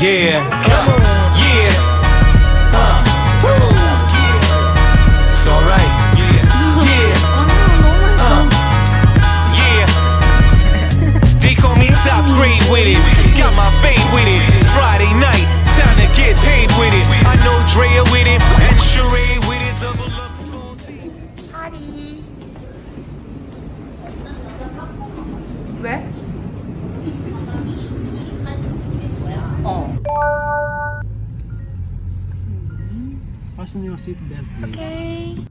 Yeah, come on, yeah. Uh, woo. It's alright. Yeah, yeah. Uh, yeah. They call me top grade with it. Got my fade with it. Friday night, time to get paid with it. I know Drea with it Fasten your seat belt, please. 오케이.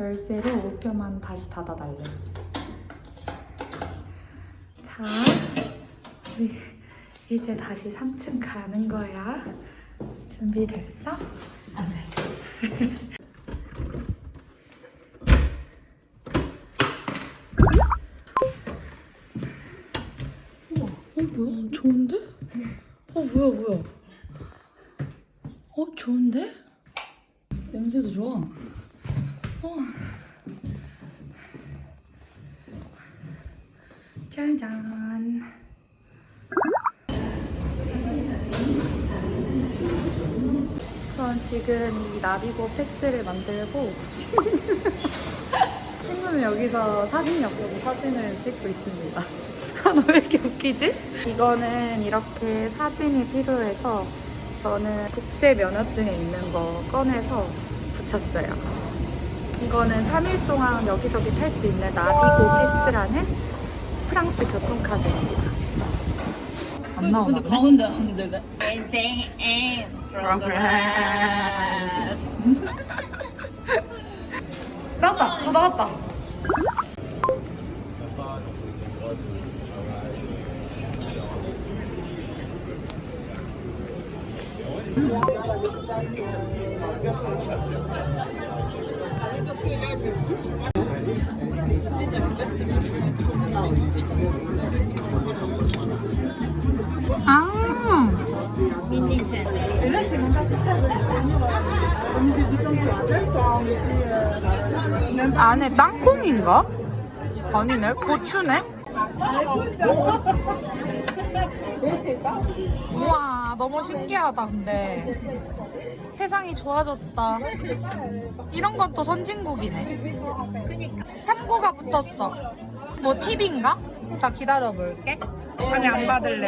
열쇠를 우표만 다시 닫아달래. 자, 우리 이제 다시 3층 가는 거야. 준비됐어? 안 됐어. 우와, 어 뭐야? 좋은데? 어 뭐야 뭐야? 어 좋은데? 냄새도 좋아. 어. 짜잔. 전 지금 이 나비고 패스를 만들고 친구는 여기서 사진이 없어서 사진을 찍고 있습니다. 아, 너왜 이렇게 웃기지? 이거는 이렇게 사진이 필요해서 저는 국제 면허증에 있는 거 꺼내서 붙였어요. 이거는 3일 동안 여기저기 탈 수 있는 나비고 패스라는 프랑스 교통카드입니다. 안 나오나 보네? 가운데 안 되네. Anything and progress. 나왔다! 어, 나왔다! 아. 안에 땅콩인가? 아니네, 고추네? 우와, 너무 신기하다, 근데. 세상이 좋아졌다. 이런 것도 선진국이네. 그니까. 삼구가 붙었어. 뭐 팁인가? 나 기다려볼게. 아니, 안 받을래.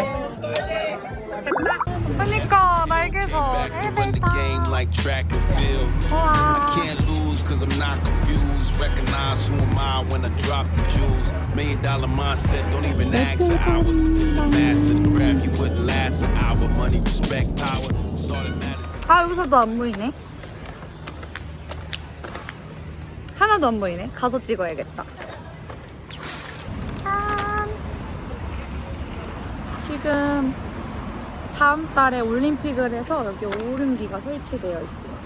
그니까, 날개서 lose cause I'm not confused. Recognize who am I when I drop the jewels. Million dollar mindset, don't even ask for hours. The master the craft, you wouldn't last an hour. Money, respect, power. It's all that matters. 아 여기서도 안 보이네 하나도 안 보이네 가서 찍어야겠다 지금 다음 달에 올림픽을 해서 여기 오름기가 설치되어 있어요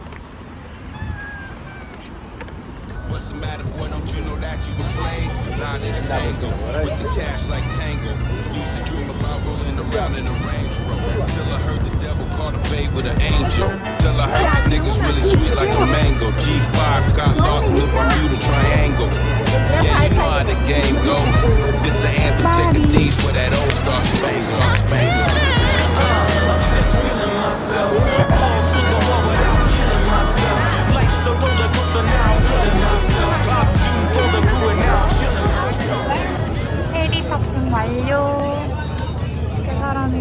What's the matter, boy? Don't you know that you a slave? Nah, this Django. With the cash like Tango. Used to dream about rolling around in a Range Rover. Till I heard the devil call the fate with an angel. Till I heard these niggas really sweet like a mango. G5 got lost in the Bermuda Triangle. Yeah, you know how the game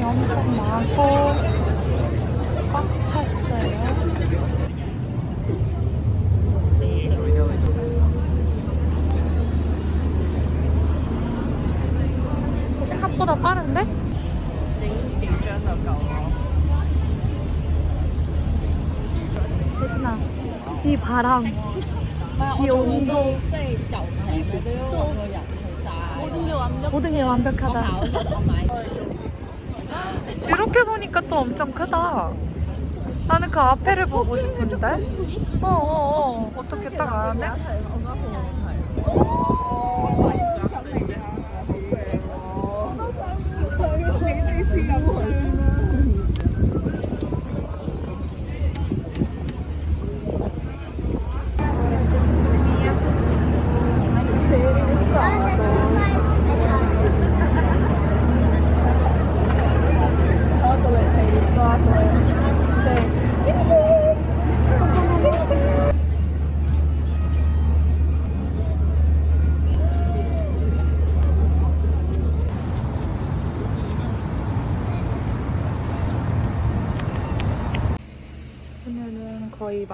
엄청 많고 꽉 찼어요. 생각보다 빠른데? 혜진아, 이 바람, 이 온도, 이 습도 모든 게 완벽하다. 어, 보니까 또 엄청 크다. 나는 그 앞에를 보고 싶은데. 어어어. 어, 어. 어떻게 딱 알았네?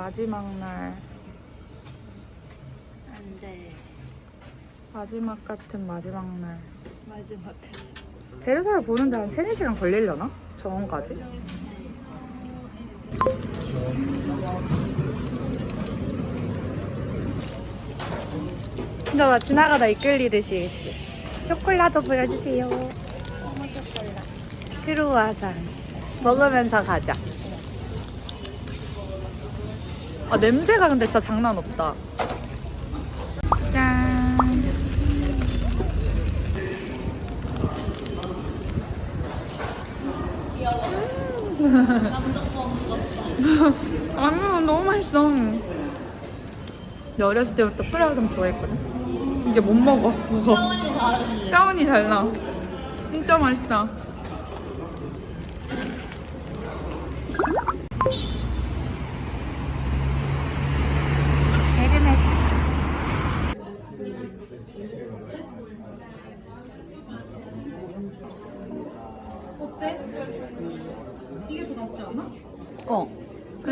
마지막 날. 안돼. 마지막 같은 마지막 날. 마지막까지 베르사를 보는데 한 3, 4시간 걸리려나? 정원까지? 진짜 나 지나가다 이끌리듯이. 쇼콜라도 보여주세요. 크루아상 먹으면서 가자 아 냄새가 근데 진짜 장난 없다. 짠. 아니 너무 맛있어. 나 어렸을 때부터 프라우상 좋아했거든. 이제 못 먹어 무서워. 차원이 달라. 진짜 맛있다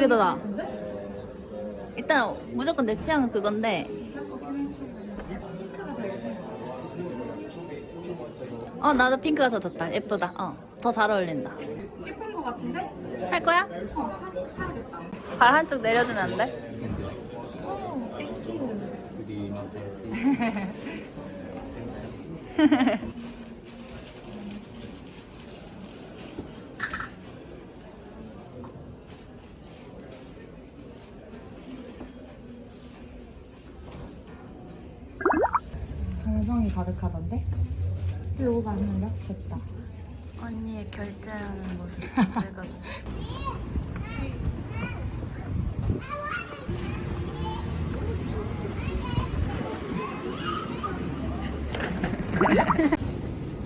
더 나아 일단 무조건 내 취향은 그건데 어 나도 핑크가 더 좋다 예쁘다 어더 잘 어울린다 예쁜 거 같은데? 살 거야? 어, 사, 사야겠다. 발 한쪽 내려주면 안 돼? 어, 땡큐. 정성이 가득하던데? 이거 맞는다? 됐다. 언니의 결제하는 모습 찍었어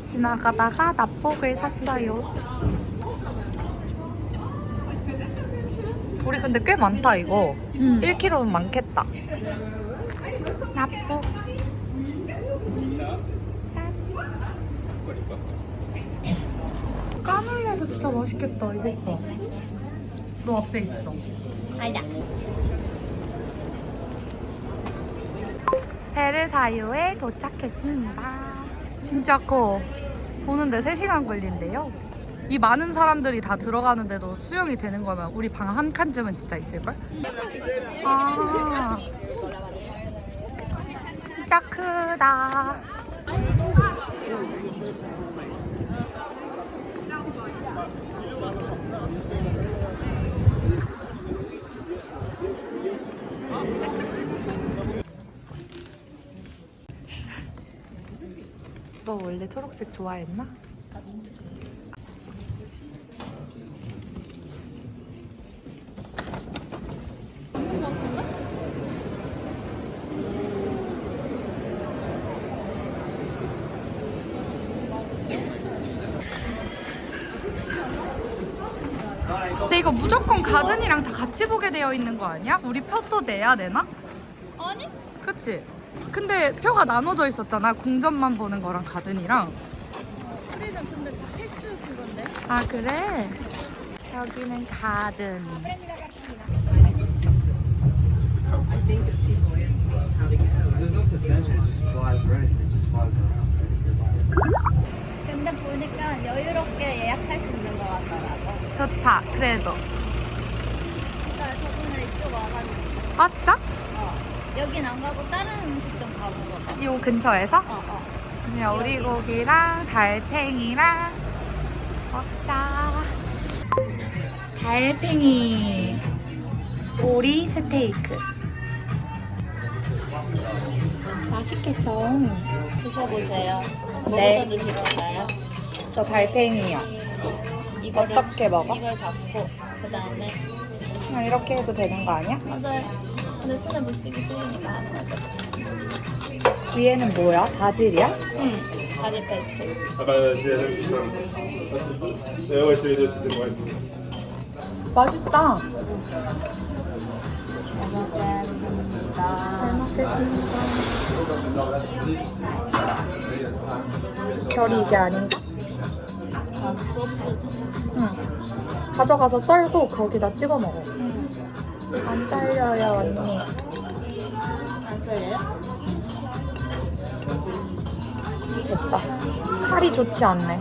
지나가다가 납복을 샀어요. 우리 근데 꽤 많다 이거. 응. 1kg는 많겠다. 납복. 까놀레도 진짜 맛있겠다 이거 봐. 너 앞에 있어. 아니다 베르사유에 도착했습니다. 진짜 커. 보는데 3시간 걸린대요. 이 많은 사람들이 다 들어가는데도 수영이 되는 거면 우리 방 한 칸쯤은 진짜 있을걸? 아. 진짜 크다. 너 원래 초록색 좋아했나? 근데 이거 무조건 가든이랑 다 같이 보게 되어 있는 거 아니야? 우리 표도 내야 되나? 아니? 그치? 근데 표가 나눠져 있었잖아. 궁전만 보는 거랑 가든이랑. 우리는 근데 다 패스 그건데 아, 그래? 여기는 가든. 좋다. 그래도. 나 저번에 이쪽 와봤는데 아, 진짜? 어 여긴 안 가고 다른 음식점 가본 거 봐. 이 근처에서? 어 어. 그냥 오리고기랑 달팽이랑 먹자. 달팽이 오리 스테이크. 맛있겠어. 드셔보세요. 네. 뭐부터 드실 건가요? 저 달팽이요. 이거를, 어떻게 먹어? 이걸 잡고 그 다음에 그냥 이렇게 해도 되는 거 아니야? 맞아요. 근데 손에 묻히기 싫으니까 하는 거죠. 위에는 뭐야? 바질이야? 응. 바질 페스트. Ah bah c'est la même chose. Euh, ouais, c'est les deux, c'était moi. 맛있다. 결이 이게 아닌가? 응. 가져가서 썰고 거기다 찍어 먹어. 안 잘려요 언니. 안 썰려요? 됐다. 칼이 좋지 않네.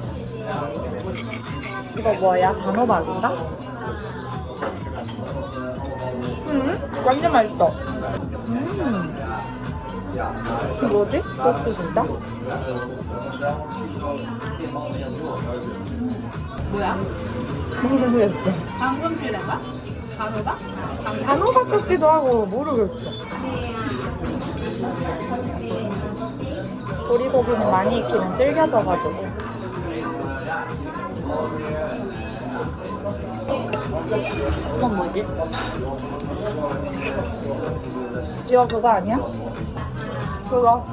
이거 뭐야? 단호박인가? 음, 완전 맛있어. 음. 뭐지? 소스 진짜? 뭐야? 모르겠어. 방금 필레인가? 단호박? 단호박 같기도 하고 모르겠어. 도리고기는 많이 익히면 질겨져가지고. 이건 뭐지? 이거 그거 아니야? 그거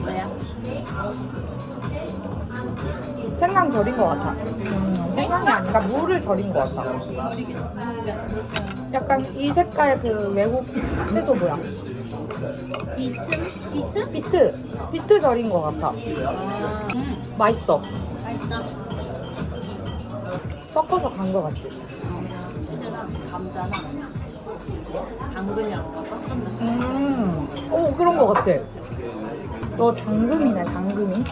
뭐야? 생강 절인 것 같아. 음, 생강이 아니라 물을 절인 것 같아. 약간 이 색깔 그 외국 채소 뭐야? 비트? 비트? 비트! 비트 절인 것 같아. 음, 맛있어. 맛있다. 섞어서 간 것 같지? 치즈랑 감자랑 당근이랑 섞었는데 음, 오 그런 것 같아. 너 장금이네, 장금이.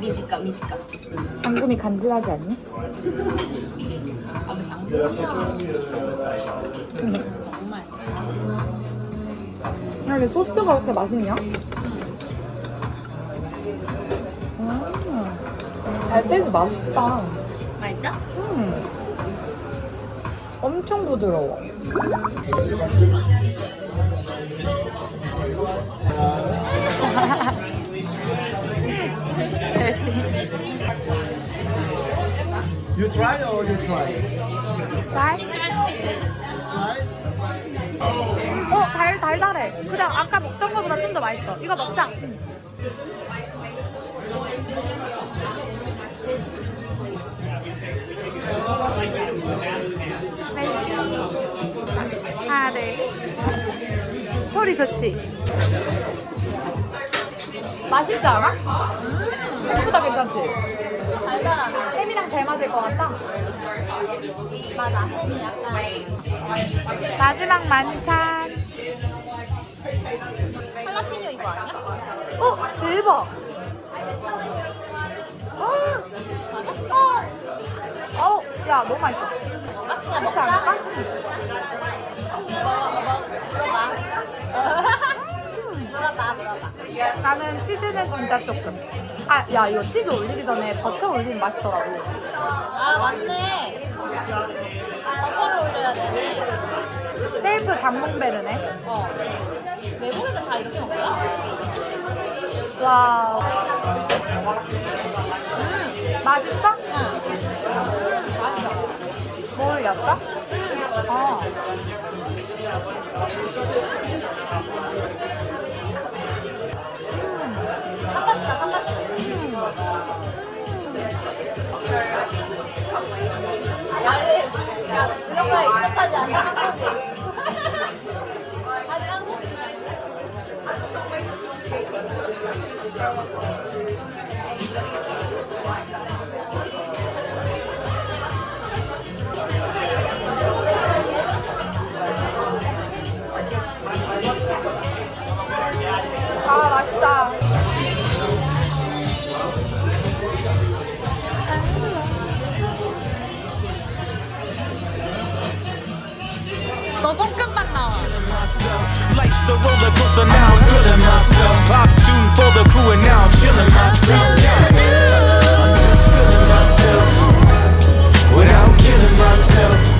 미식가 미식가 장금이 간질하지 않니? 아그 당근이야 정말 야, 근데 소스가 그렇게 맛있냐? 음, 달걀이 맛있다. 맛있다? 음, 엄청 부드러워. You try or you try? 어, 달, 달달해. 그냥 아까 먹던 거보다 좀 더 맛있어. 이거 먹자. 하나, 둘. 소리 좋지? 맛있지 않아? 음, 생각보다 괜찮지? 달달하네 햄이랑 잘 맞을 것 같다. 맞아 햄이 약간 마지막 만찬. 할라피뇨 이거 아니야? 어, 대박. 아, 어, 어, 야, 너무 맛있어. 그냥 그렇지 먹자 않을까? 먹어 먹어 물어봐 물어봐 물어봐 나는 치즈는 진짜 조금. 아, 야, 이거 치즈 올리기 전에 버터 올리면 맛있더라고. 아 맞네 버터를 올려야 되네 셀프 잠몽베르네. 어 외국에는 다 이렇게 먹더라 와. 음 맛있어? 응. 맛있어 뭐 올렸어? 어. 삼바스다 삼바스 아니 이런 거에 익숙하지 않아 한국이 아니 손끝만 나와. Life's a roller coaster now, I'm feeling myself. I tune for the crew and now I'm chilling myself. I'm just feeling myself without killing myself.